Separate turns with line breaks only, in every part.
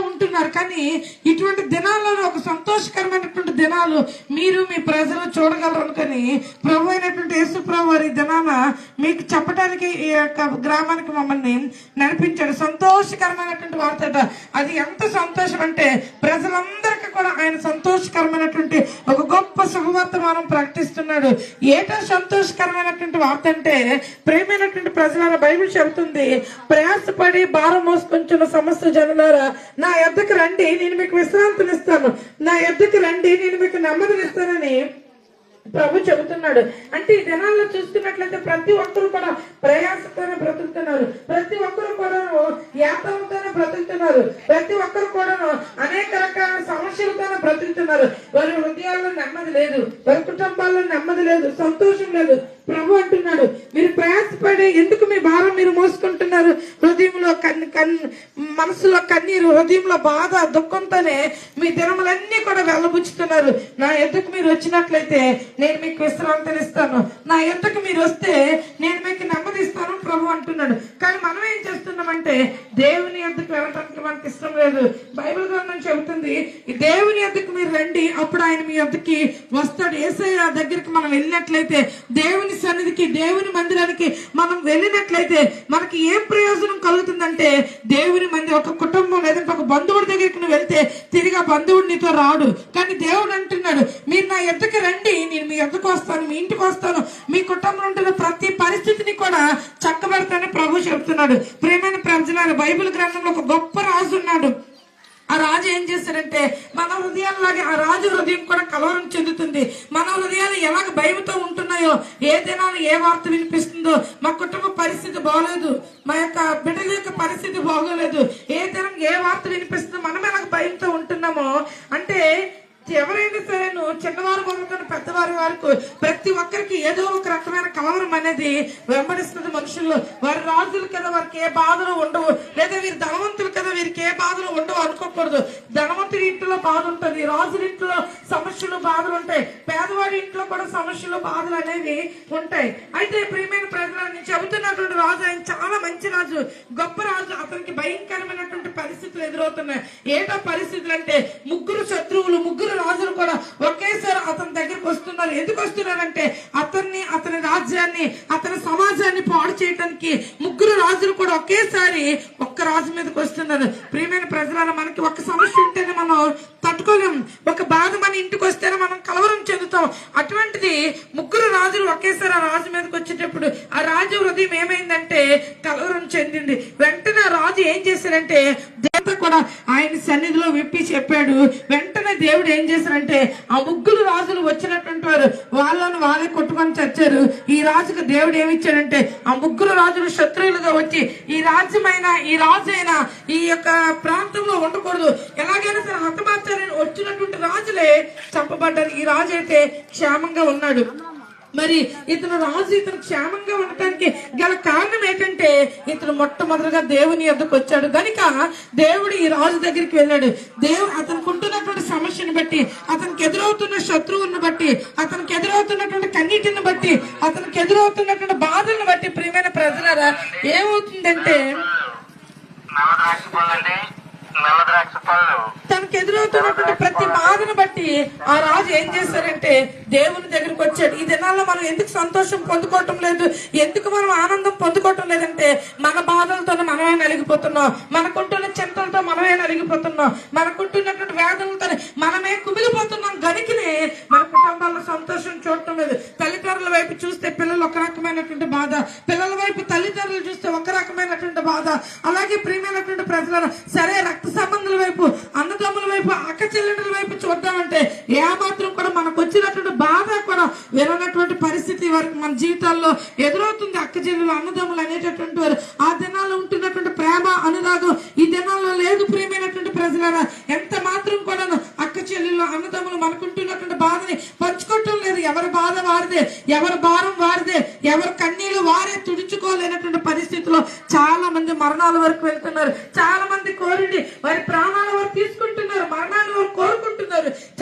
ఉంటున్నారు. కానీ ఇటువంటి దినాల్లో ఒక సంతోషకరమైనటువంటి దినాలు మీరు మీ ప్రజలు చూడగలరు అనుకుని ప్రభు అయినటువంటి యేసు ప్రభు వారి దినాన మీకు చెప్పడానికి ఈ యొక్క గ్రామానికి మమ్మల్ని నడిపించాడు. సంతోషకరమైనటువంటి వార్త అది ఎంత సంతోషం అంటే ప్రజలందరికీ కూడా ఆయన సంతోషకరమైనటువంటి ఒక గొప్ప శుభవార్త మనం ప్రకటిస్తున్నాడు. ఏటా సంతోషకరమైనటువంటి వార్త అంటే ప్రేమైనటువంటి ప్రజల బైబిల్ చెబుతుంది ప్రయాసపడి భారం మోసుకొంచున్న సమస్త జనులారా నా యొద్దకు రండి నేను మీకు విశ్రాంతినిస్తాను. నా యొద్దకు రండి నేను మీకు నెమ్మదినిస్తానని ప్రభు చెబుతున్నాడు. అంటే ఈ దినాల్లో చూస్తున్నట్లయితే ప్రతి ఒక్కరు కూడా ప్రయాసతోనే బ్రతుకుతున్నారు. ప్రతి ఒక్కరు కూడా యాతంతోనే బ్రతుకుతున్నారు. ప్రతి ఒక్కరు కూడా అనేక రకాల సమస్యలతోనే బ్రతుకుతున్నారు. వారి హృదయాల్లో నెమ్మది లేదు. వారి కుటుంబాల్లో నెమ్మది లేదు. సంతోషం లేదు. ప్రభు అంటున్నాడు మీరు ప్రయాసపడి ఎందుకు మీ భారం మీరు మోసుకుంటున్నారు? హృదయంలో కన్ను కన్ మనసులో కన్నీరు హృదయంలో బాధ దుఃఖంతోనే మీ దినములన్నీ కూడా వెళ్ళబుచ్చుతున్నారు. నా ఎద్దుకు మీరు వచ్చినట్లయితే నేను మీకు విశ్రాంతినిస్తాను నా ఎంతకు మీరు వస్తే నేను మీకు నెమ్మదిస్తాను ప్రభు అంటున్నాడు. కానీ మనం ఏం చేస్తున్నామంటే దేవుని ఎద్దుకు వెళ్ళటానికి మనకి ఇష్టం లేదు. బైబిల్ గ్రంథం చెబుతుంది దేవుని ఎద్దుకు మీరు రండి అప్పుడు ఆయన మీ ఎద్దుకి వస్తాడు. ఏసయ్య దగ్గరికి మనం వెళ్ళినట్లయితే దేవుని సన్నిధికి దేవుని మందిరానికి మనం వెళ్ళినట్లయితే మనకి ఏం ప్రయోజనం కలుగుతుందంటే దేవుని మంది ఒక కుటుంబం లేదంటే ఒక బంధువుడి దగ్గరికి నువ్వు వెళ్తే తిరిగి ఆ బంధువుడు నీతో రాడు. కానీ దేవుడు అంటున్నాడు మీరు నా ఎద్దకు రండి నేను మీ ఎద్దకు వస్తాను మీ ఇంటికి వస్తాను మీ కుటుంబంలో ఉంటున్న ప్రతి పరిస్థితిని కూడా చక్కబెడతానని ప్రభు చెప్తున్నాడు. ప్రేమైన ప్రజలారు బైబిల్ గ్రంథంలో ఒక గొప్ప రాజు ఉన్నాడు. ఆ రాజు ఏం చేశాడంటే మన హృదయాల్లాగే ఆ రాజు హృదయం కూడా కలవరం చెందుతుంది. మన హృదయాలు ఎలాగ భయంతో ఉంటున్నాయో ఏ దినాలు ఏ వార్త వినిపిస్తుందో మా కుటుంబ పరిస్థితి బాగోలేదు. మా యొక్క బిడ్డల యొక్క పరిస్థితి బాగోలేదు. ఏ దినం ఏ వార్త వినిపిస్తుందో మనం ఎలాగ భయంతో ఉంటున్నామో అంటే ఎవరైనా సరే నువ్వు చిన్నవారు మొదలుకొని పెద్దవారి వరకు ప్రతి ఒక్కరికి ఏదో ఒక రకమైన కలవరం అనేది వెంబడిస్తుంది మనుషుల్లో. వారి రాజులు కదా వారికి ఏ బాధలు ఉండవు. లేదా వీరి ధనవంతులు కదా వీరికి ఏ బాధలు ఉండవు అనుకోకూడదు. ధనవంతుడి ఇంట్లో బాధ ఉంటుంది. రాజుల ఇంట్లో సమస్యలు బాధలు ఉంటాయి. పేదవాడి ఇంట్లో కూడా సమస్యలు బాధలు అనేవి ఉంటాయి. అయితే ప్రియమైన ప్రజలు నేను చెబుతున్నటువంటి రాజు ఆయన చాలా మంచి రాజు. గొప్ప రాజు. అతనికి భయంకరమైనటువంటి పరిస్థితులు ఎదురవుతున్నాయి. ఏటో పరిస్థితులు అంటే ముగ్గురు శత్రువులు ముగ్గురు రాజులు కూడా ఒకేసారి అతని దగ్గరికి వస్తున్నారు. ఎందుకు వస్తున్నారంటే అతన్ని అతని రాజ్యాన్ని అతని సమాజాన్ని పాడు చేయడానికి ముగ్గురు రాజులు కూడా ఒకేసారి ఒక్క రాజు మీదకి వస్తున్నారు. ప్రియమైన ప్రజల మనకి ఒక సమస్య ఉంటేనే మనం తట్టుకోలేం ఒక బాధ మన ఇంటికి వస్తేనే మనం కలవరం చెందుతాం. అటువంటిది ముగ్గురు రాజులు ఒకేసారి ఆ రాజు మీదకి వచ్చేటప్పుడు ఆ రాజు హృదయం ఏమైందంటే కలవరం చెందింది. వెంటనే రాజు ఏం చేశారంటే దేవత కూడా ఆయన సన్నిధిలో విప్పి చెప్పాడు. వెంటనే దేవుడు ఏం చేశారంటే ఆ ముగ్గురు రాజులు వచ్చినటువంటి వారు వాళ్ళను వాళ్ళే కొట్టుకొని చచ్చారు. ఈ రాజుకు దేవుడు ఏమిచ్చాడంటే ఆ ముగ్గురు రాజులు శత్రువులుగా వచ్చి ఈ రాజ్యమైన ఈ రాజు అయినా ఈ యొక్క ప్రాంతంలో ఉండకూడదు. ఎలాగైనా సరే హతమార్చారు వచ్చినటువంటి రాజులే చంపబడ్డారు. ఈ రాజు అయితే క్షేమంగా ఉన్నాడు. మరి ఇతను రాజు ఇతను క్షేమంగా ఉండటానికి గల కారణం ఏంటంటే ఇతను మొట్టమొదటిగా దేవుని యొద్దకు వచ్చాడు. కనుక దేవుడు ఈ రాజు దగ్గరికి వెళ్ళాడు. దేవుడు అతనికి ఉంటున్నటువంటి సమస్యను బట్టి అతనికి ఎదురవుతున్న శత్రువులను బట్టి అతనికి ఎదురవుతున్నటువంటి కన్నీటిని బట్టి అతనికి ఎదురవుతున్నటువంటి బాధలను బట్టి ప్రియమైన ప్రజలారా ఏమవుతుందంటే తనకు ఎదురవుతున్నటువంటి ప్రతి బాధను బట్టి ఆ రాజు ఏం చేశారంటే దేవుని దగ్గరికి వచ్చాడు. ఈ దినాల్లో మనం ఎందుకు సంతోషం పొందుకోవటం లేదు? ఎందుకు మనం ఆనందం పొందుకోవటం లేదంటే మన బాధలతోనే మనమే నలిగిపోతున్నాం. మనకుంటున్న చింతలతో మనమే నలిగిపోతున్నాం. మనకుంటున్నటువంటి వేదనలతో మనమే కుమిలిపోతున్నాం. గనికినే మన కుటుంబాల్లో సంతోషం చూడటం లేదు. తల్లిదండ్రుల వైపు చూస్తే పిల్లలు ఒక రకమైనటువంటి బాధ. పిల్లల వైపు తల్లిదండ్రులు చూస్తే ఒక రకమైనటువంటి బాధ. అలాగే ప్రియమైనటువంటి ప్రజల సరే రక్త సంబంధుల వైపు అన్నదమ్ముల వైపు అక్క చెల్లెండ్రుల వైపు చూద్దామంటే ఏ మాత్రం కూడా మనకు వచ్చినటువంటి బాధ కూడా విననటువంటి పరిస్థితి వరకు మన జీవితాల్లో ఎదురవుతుంది. అక్క చెల్లెలు అన్నదమ్ములు అనేటటువంటి వారు ఆ దినాల్లో ఉంటున్నటువంటి ప్రేమ అనురాగం ఈ దినాల్లో లేదు. ప్రియమైనటువంటి ప్రజలారా ఎంత మాత్రం కూడా అక్క చెల్లెలు అన్నదమ్ములు మనకుంటున్నటువంటి పంచుకోవటం ఎవరి బాధ వారిదే ఎవరి భారం వారిదే ఎవరి కన్నీళ్ళు వారే తుడుచుకోలేనటువంటి పరిస్థితిలో చాలా మంది మరణాల వరకు వెళ్తున్నారు. చాలా మంది కోరిండి వారి ప్రాణాల వారు తీసుకుంటున్నారు. మరణాల వారు కోరుకుంటున్నారు.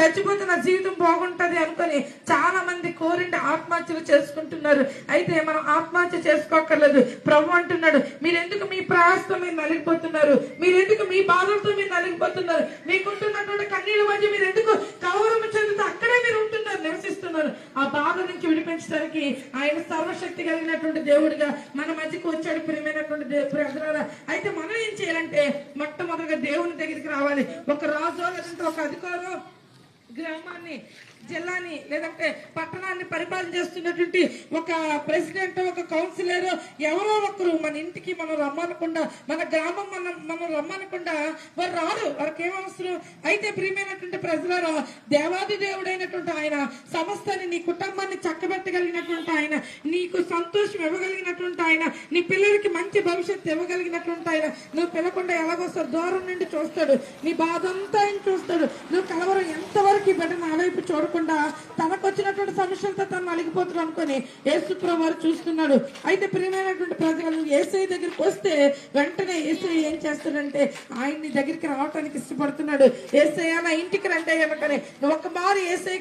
చచ్చిపోతే నా జీవితం బాగుంటది అనుకొని చాలా మంది కోరిండి ఆత్మహత్యలు చేసుకుంటున్నారు. అయితే మనం ఆత్మహత్య చేసుకోకర్లేదు ప్రభు అంటున్నాడు మీరెందుకు మీ ప్రయాసతో మీరు నలిగిపోతున్నారు? మీరెందుకు మీ బాధలతో మీరు నలిగిపోతున్నారు? మీకుంటున్నటువంటి కన్నీళ్ళ మధ్య మీరు ఎందుకు కలవరం చెందుతూ అక్కడే మీరు ఉంటున్నారు నివసిస్తున్నారు? ఆ బాధ నుంచి విడిపించడానికి ఆయన సర్వశక్తి కలిగినటువంటి దేవుడిగా మన మధ్యకు వచ్చాడు ప్రియమైనటువంటి దే- ప్రజలారా అయితే మనం ఏం చేయాలంటే మొట్టమొదటిగా దేవుని దగ్గరికి రావాలి. ఒక రాజు లేదంటే ఒక అధికారం. గ్రామాన్ని జిల్లాని లేదంటే పట్టణాన్ని పరిపాలన చేస్తున్నటువంటి ఒక ప్రెసిడెంట్ ఒక కౌన్సిలర్ ఎవరో ఒకరు మన ఇంటికి మనం రమ్మనకుండా మన గ్రామం మనం మనం రమ్మనకుండా వారు రారు. వారికి ఏమవసరం అయితే ప్రియమైనటువంటి ప్రజలారా దేవాది దేవుడైనటువంటి ఆయన సంస్థని నీ కుటుంబాన్ని చక్కబెట్టగలిగినటువంటి ఆయన నీకు సంతోషం ఇవ్వగలిగినటువంటి ఆయన నీ పిల్లలకి మంచి భవిష్యత్తు ఇవ్వగలిగినటువంటి ఆయన. నువ్వు పిల్లకుండా ఎలాగొస్తావు దూరం నుండి చూస్తాడు. నీ బాధ అంతా ఆయన చూస్తాడు. నువ్వు కలవరం ఎంతవరకు ఈ బిడ్డ నా వైపు చూడకుండా తనకు వచ్చినటువంటి సమస్యలతో తను నలిగిపోతున్నాడు అనుకుని యేసుప్రభు వారు చూస్తున్నాడు. అయితే ప్రియమైనటువంటి ప్రజలు ఏసై దగ్గరికి వస్తే వెంటనే ఏసై ఏం చేస్తాడంటే ఆయన్ని దగ్గరికి రావటానికి ఇష్టపడుతున్నాడు. ఏసై నా ఇంటికి రండి అనకనే నువ్వు ఒక మారు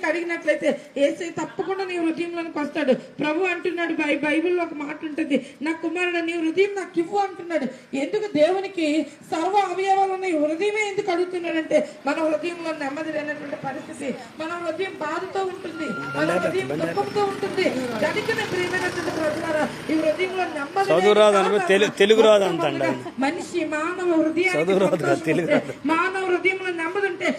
అడిగినట్లయితే ఏసై తప్పకుండా నీ హృదయంలోనికి వస్తాడు. ప్రభు అంటున్నాడు బై బైబిల్లో ఒక మాట ఉంటుంది. నా కుమారుడు నీ హృదయం నాకు ఇవ్వు అంటున్నాడు. ఎందుకు దేవునికి సర్వ అవయవాలు ఉన్నాయి హృదయమే ఎందుకు అడుగుతున్నాడంటే మన హృదయంలో నెమ్మది లేనటువంటి పరిస్థితి మన హృదయం బాధతో ఉంటుంది మన హృదయం దుఃఖంతో ఉంటుంది కనుకనే ప్రియమైనటువంటి ప్రజలారా ఈ హృదయంలో
తెలు- తెలుగు రాదు ఆయన.
మనిషి మానవ హృదయం. మానవ హృదయంలో నెమ్మదుంటే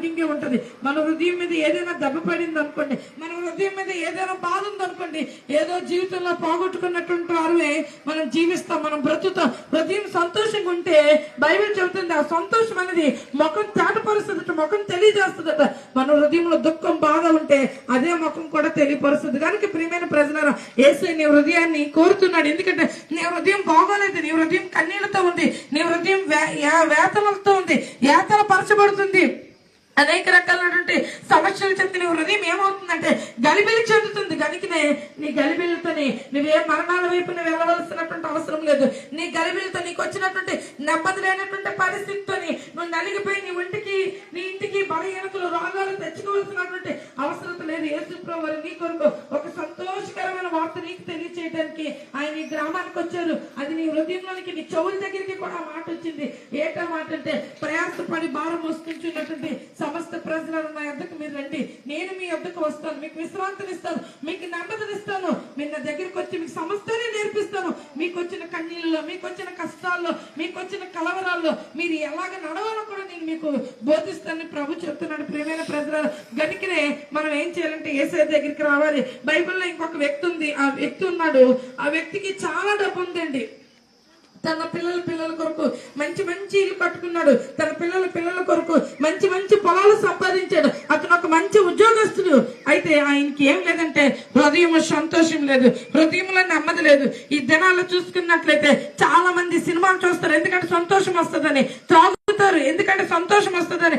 ఆరోగ్యంగా ఉంటుంది. మన హృదయం మీద ఏదైనా దెబ్బ పడింది అనుకోండి మన హృదయం మీద ఏదైనా బాధ ఉంది అనుకోండి ఏదో జీవితంలో పోగొట్టుకున్నటువంటి వారువే మనం జీవిస్తాం మనం బ్రతుకుతాం. హృదయం సంతోషంగా ఉంటే బైబిల్ చెబుతుంది ఆ సంతోషం అనేది ముఖం చాటపరుస్తుందట ముఖం తెలియజేస్తుందట. మన హృదయంలో దుఃఖం బాధ ఉంటే అదే ముఖం కూడా తెలియపరుస్తుంది. కనుక ప్రియమైన ప్రజల ఏసే నీ హృదయాన్ని కోరుతున్నాడు. ఎందుకంటే నీ హృదయం బాగోలేదు నీ హృదయం కన్నీళ్ళతో ఉంది నీ హృదయం వే- యా- వేతనలతో ఉంది యాతన పరచబడుతుంది అనేక రకాలైనటువంటి సమస్యలు చెంది నీ హృదయం ఏమవుతుందంటే గలిబిలి చెందుతుంది. గనికినే నీ గలిబిలితోని నువ్వే మరణాల వైపు నువ్వు వెళ్ళవలసినటువంటి అవసరం లేదు. నీ గలిబిలితో నీకు వచ్చినటువంటి నెమ్మది లేనటువంటి పరిస్థితితోని నువ్వు నలిగిపోయి నీ ఒంటికి నీ ఇంటికి బలహీనతలు రోగాలు తెచ్చుకోవాల్సినటువంటి అవసరం లేదు. యేసుప్రభు నీ కొరకు ఒక సంతోషకరమైన వార్త నీకు తెలియచేయడానికి ఆయన ఈ గ్రామానికి వచ్చారు. అది నీ హృదయంలోనికి నీ చెవుల దగ్గరికి కూడా మాట వచ్చింది. ఏటా మాట అంటే ప్రయాసపడి భారం మోసుకుంటున్నటువంటి ప్రజలను నా యొక్కకు మీరు రండి. నేను మీ యొక్కకు వస్తాను. మీకు విశ్రాంతిని ఇస్తాను. మీకు నెమ్మదిని మీరు నా దగ్గరికి వచ్చి మీకు సమస్తాన్ని నేర్పిస్తాను. మీకు వచ్చిన కన్నీళ్ళలో మీకు వచ్చిన కష్టాల్లో మీకు వచ్చిన కలవరాల్లో మీరు ఎలాగ నడవాలో కూడా నేను మీకు బోధిస్తానని ప్రభు చెప్తున్నాడు. ప్రేమైన ప్రజల గడికినే మనం ఏం చేయాలంటే ఏసఐ దగ్గరికి రావాలి. బైబిల్లో ఇంకొక వ్యక్తి ఉంది. ఆ వ్యక్తి ఉన్నాడు. ఆ వ్యక్తికి చాలా డబ్బు ఉందండి. తన పిల్లల పిల్లల కొరకు మంచి మంచి ఇల్లు కట్టుకున్నాడు. తన పిల్లల పిల్లల కొరకు మంచి మంచి పొలాలు సంపాదించాడు. అతను ఒక మంచి ఉద్యోగస్తుడు. అయితే ఆయనకి ఏం లేదంటే హృదయం సంతోషం లేదు. హృదయంలో నెమ్మది లేదు. ఈ దినాల్లో చూసుకున్నట్లయితే చాలా మంది సినిమాలు చూస్తారు. ఎందుకంటే సంతోషం వస్తుందని. త్రాగుతారు. ఎందుకంటే సంతోషం వస్తుందని.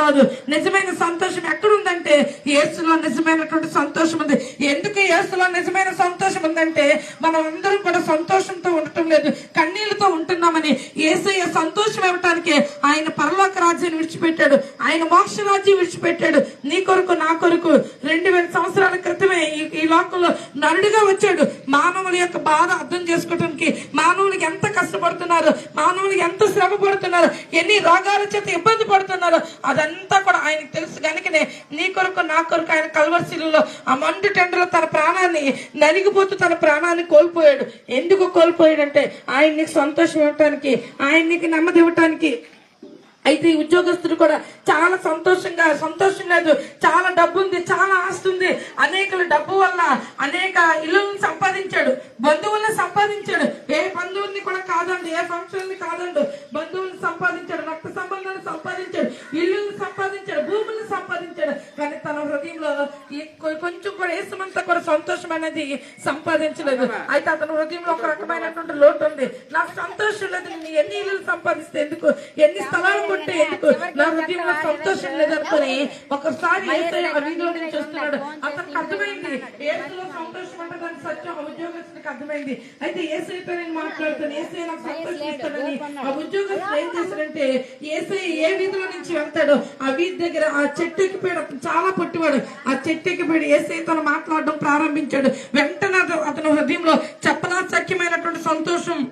కాదు. నిజమైన సంతోషం ఎక్కడుందంటే ఏసులో నిజమైనటువంటి సంతోషం ఉంది. ఎందుకు ఏసులో నిజమైన సంతోషం ఉందంటే మనం సంతోషంతో ఉండటం లేదు. కన్నీళ్ళతో ఉంటున్నామని ఏసయ్య సంతోషం ఇవ్వటానికి ఆయన పరలోక రాజ్యాన్ని విడిచిపెట్టాడు. ఆయన మోక్ష రాజ్యం విడిచిపెట్టాడు. నీ కొరకు నా కొరకు రెండు వేల సంవత్సరాల క్రితమే ఈ- లోకంలో నరుడిగా వచ్చాడు. మానవుల యొక్క బాధ అర్థం చేసుకోవడానికి మానవులకి ఎంత కష్టపడుతున్నారు? మానవులకి ఎంత శ్రమ పడుతున్నారు? ఎన్ని రోగాల చేత ఇబ్బంది పడుతున్నారు? అదంతా కూడా ఆయనకు తెలుసు. కనుకనే నీ కొరకు నా కొరకు ఆయన కల్వర్శిలలో ఆ మండు టెండలో తన ప్రాణాన్ని నలిగిపోతూ తన ప్రాణాన్ని కోల్పోయాడు. ఎందుకు కోల్పోయాడంటే ఆయన్ని సంతోషం ఇవ్వటానికి ఆయన్నికి నెమ్మది ఇవ్వటానికి. అయితే ఈ ఉద్యోగస్తుడు కూడా చాలా సంతోషంగా సంతోషం లేదు. చాలా డబ్బు ఉంది చాలా ఆస్తి ఉంది అనేకల డబ్బు వల్ల అనేక ఇల్లులను సంపాదించాడు బంధువులను సంపాదించాడు. ఏ బంధువుల్ని కూడా కాదండి ఏ ఫంక్షన్ కాదండు. బంధువుల్ని సంపాదించాడు రక్త సంబంధాన్ని సంపాదించాడు ఇల్లుని సంపాదించాడు. కొంచెం కూడా ఏసుమంతా కూడా సంతోషం అనేది సంపాదించలేదు. అయితే అతని హృదయంలో ఒక రకమైనటువంటి లోటు ఉంది. నాకు సంతోషం లేదు నేను ఎన్ని ఇల్లు సంపాదిస్తే ఎందుకు? ఎన్ని స్థలాలు కొంటే ఎందుకు? నా హృదయంలో సంతోషం లేదు. అనుకుని ఒకసారి వీధిలో నుంచి వస్తున్నాడు అతనికి అర్థమైంది. ఏసులో సంతోషం ఉంటుందని సత్యం ఆ ఉద్యోగస్తునికి అర్థమైంది. అయితే ఏసైతో నేను మాట్లాడుతాను. ఏసై నాకు సంతోషం ఇస్తాడని ఆ ఉద్యోగస్తులు ఏం చేశాడంటే ఏసై ఏ వీధిలో నుంచి వెళ్తాడో ఆ వీధి దగ్గర ఆ చెట్టు ఎక్కిపోయాడు. చాలా పొట్టివాడు. ఆ చెట్టు ఏసై తను మాట్లాడడం ప్రారంభించాడు. వెంటనే అతను- అతని హృదయంలో చెప్పనాశక్యమైనటువంటి సంతోషం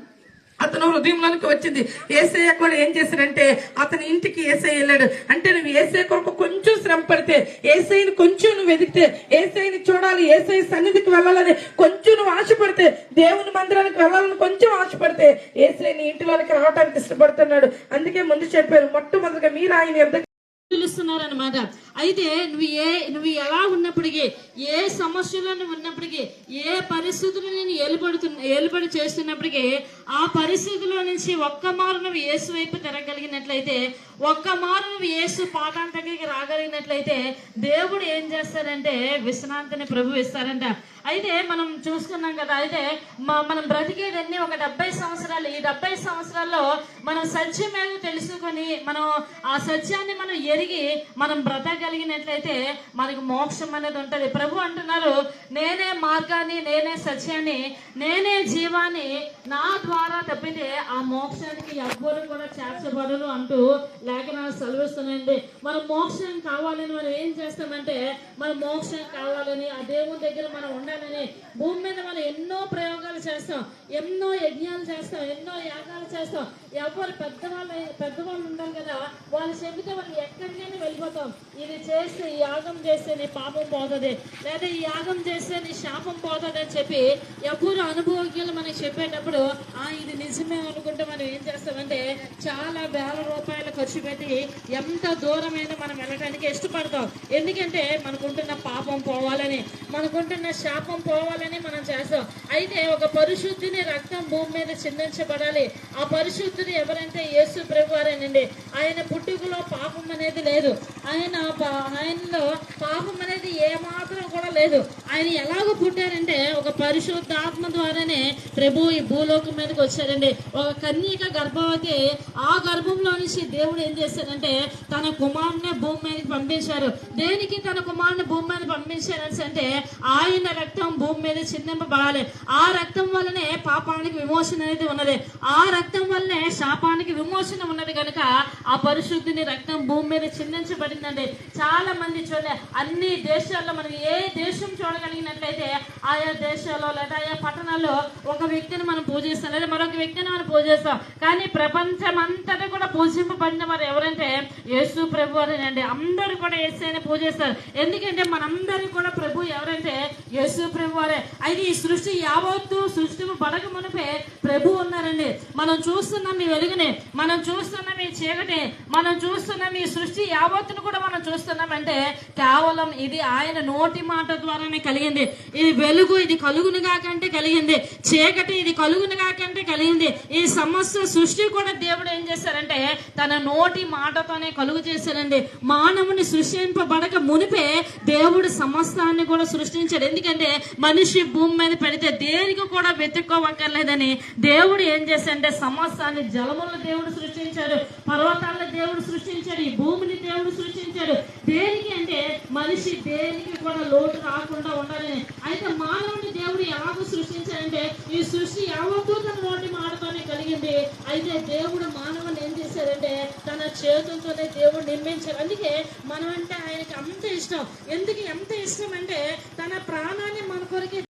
అతను హృదయంలోనికి వచ్చింది. ఏసయ్య కూడా ఏం చేశాడంటే అతని ఇంటికి ఏసై వెళ్ళాడు. అంటే నువ్వు ఏసై కొరకు కొంచెం శ్రమ పడితే ఏసైని కొంచెం నువ్వు వెతికితే ఏసైని చూడాలి ఏసై సన్నిధికి వెళ్ళాలని కొంచెం నువ్వు ఆశపడితే దేవుని మందిరానికి వెళ్ళాలని కొంచెం ఆశపడితే ఏసై నీ ఇంటిలోనికి రావడానికి ఇష్టపడుతున్నాడు. అందుకే ముందు చెప్పారు మొట్టమొదటిగా మీరు ఆయన ఎద్దకు
పిలుస్తున్నారు అనమాట అయితే నువ్వు ఏ నువ్వు ఎలా ఉన్నప్పటికీ ఏ సమస్యలో నువ్వు ఉన్నప్పటికీ ఏ పరిస్థితులు నేను ఏలుబడుతున్న ఏలుబడి చేస్తున్నప్పటికీ ఆ పరిస్థితిలో నుంచి ఒక్క మారు నువ్వు ఏసు వైపు తిరగలిగినట్లయితే ఒక్క మారు నువ్వు ఏసు పాఠం దగ్గరికి రాగలిగినట్లయితే దేవుడు ఏం చేస్తాడంటే విశ్రాంతిని ప్రభు ఇస్తారంట అయితే మనం చూసుకున్నాం కదా అయితే మ- మనం బ్రతికేదన్నీ ఒక డెబ్బై సంవత్సరాలు. ఈ డెబ్బై సంవత్సరాల్లో మనం సత్యమేదో తెలుసుకొని మనం ఆ సత్యాన్ని మనం ఎరిగి మనం కలిగినట్లయితే మనకు మోక్షం అనేది ఉంటుంది. ప్రభు అంటున్నారు నేనే మార్గాన్ని నేనే సత్యాన్ని నేనే జీవాన్ని నా ద్వారా తప్పితే ఆ మోక్షానికి ఎవ్వరు కూడా చేర్చబడరు అంటూ లేఖనాలు సెలవిస్తున్నాయండి. మన మోక్షం కావాలని మనం ఏం చేస్తామంటే మన మోక్షం కావాలని ఆ దేవుని దగ్గర మనం ఉండాలని భూమి మీద మనం ఎన్నో ప్రయోగాలు చేస్తాం ఎన్నో యజ్ఞాలు చేస్తాం ఎన్నో యాగాలు చేస్తాం. ఎవరు పెద్దవాళ్ళు పెద్దవాళ్ళు ఉండాలి కదా వాళ్ళు చెబితే మనం ఎక్కడికైనా వెళ్ళిపోతాం. ఇది ఇది ఈ యాగం చేస్తే నీ పాపం పోతుంది లేదా ఈ యాగం చేస్తే నీ శాపం పోతుంది అని చెప్పి ఎవరు అనుభవజ్ఞులు మనకి చెప్పేటప్పుడు ఆ ఇది నిజమే అనుకుంటే మనం ఏం చేస్తామంటే చాలా వేల రూపాయలు ఖర్చు పెట్టి ఎంత దూరమైనా మనం వెళ్ళడానికి ఇష్టపడతాం. ఎందుకంటే మనకుంటున్న పాపం పోవాలని మనకుంటున్న శాపం పోవాలని మనం చేస్తాం. అయితే ఒక పరిశుద్ధిని రక్తం భూమి మీద చిందించబడాలి. ఆ పరిశుద్ధిని ఎవరంటే యేసు ప్రభువారేనండి. ఆయన పుట్టుకలో పాపం అనేది లేదు. ఆయన ఆయనలో పాపం అనేది ఏమాత్రం కూడా లేదు. ఆయన ఎలాగ పుట్టారంటే ఒక పరిశుద్ధాత్మ ద్వారానే ప్రభు ఈ భూలోకం మీదకి వచ్చారండి ఒక కన్యక గర్భవతి ఆ గర్భంలో నుంచి దేవుడు ఏం చేశారంటే తన కుమారుని భూమి మీదకి పంపించారు. దేనికి తన కుమారుని భూమి మీద పంపించారని అంటే ఆయన రక్తం భూమి మీద చిందింపబడాలి. ఆ రక్తం వల్లనే పాపానికి విమోచన అనేది ఉన్నది. ఆ రక్తం వల్లనే శాపానికి విమోచన ఉన్నది కనుక ఆ పరిశుద్ధిని రక్తం భూమి మీద చిందించబడిందండి. చాలా మంది చూడలే అన్ని దేశాల్లో మనం ఏ దేశం చూడగలిగినట్లయితే ఆయా దేశాల్లో లేదా ఆయా పట్టణాల్లో ఒక వ్యక్తిని మనం పూజిస్తాం లేదా మరొక వ్యక్తిని మనం పూజిస్తాం. కానీ ప్రపంచం అంతటా కూడా పూజింపబడిన వారు ఎవరంటే యేసు ప్రభు అదేనండి అందరూ కూడా యేసుని పూజిస్తారు. ఎందుకంటే మనందరూ కూడా ప్రభు ఎవరంటే యేసు ప్రభు వారే. అయితే ఈ సృష్టి యావత్తు సృష్టి బడక మునిపే ప్రభు ఉన్నారండి. మనం చూస్తున్నాం ఈ వెలుగుని మనం చూస్తున్నాం ఈ చీకటి మనం చూస్తున్నాం ఈ సృష్టి యావత్తును కూడా మనం చూస్తున్నామంటే కేవలం ఇది ఆయన నోటి మాట ద్వారానే కలిగింది. ఇది వెలుగు ఇది కలుగును కాకంటే కలిగింది. చీకటి ఇది కలుగును కాకంటే కలిగింది. ఈ సమస్య సృష్టి కూడా దేవుడు ఏం చేశారంటే తన నోటి మాటతోనే కలుగు చేశారండి మానవుని సృష్టింపబడక మునిపే దేవుడు సమస్తాన్ని కూడా సృష్టించాడు. ఎందుకంటే మనిషి భూమి మీద పెడితే దేనికి కూడా వెతుక్కోవక్కర్లేదని దేవుడు ఏం చేశాడంటే సమస్తాన్ని జలములను దేవుడు సృష్టించాడు. పర్వతాలను దేవుడు సృష్టించాడు ఈ భూమిని దేవుడు సృష్టించాడు. దేనికి అంటే మనిషి దేనికి కూడా లోటు రాకుండా ఉండాలని. అయితే మానవుని దేవుడు ఎలాగో సృష్టించాడంటే ఈ సృష్టి యావత్తూ తన నోటి మాటతోనే కలిగింది. అయితే దేవుడు మానవుని ఏం చేశాడంటే తన చేతులతోనే దేవుడు నిర్మించాడు అందుకే మనం అంటే ఆయనకి అంత ఇష్టం. ఎందుకు ఎంత ఇష్టం అంటే తన ప్రాణాన్ని మన కొరకు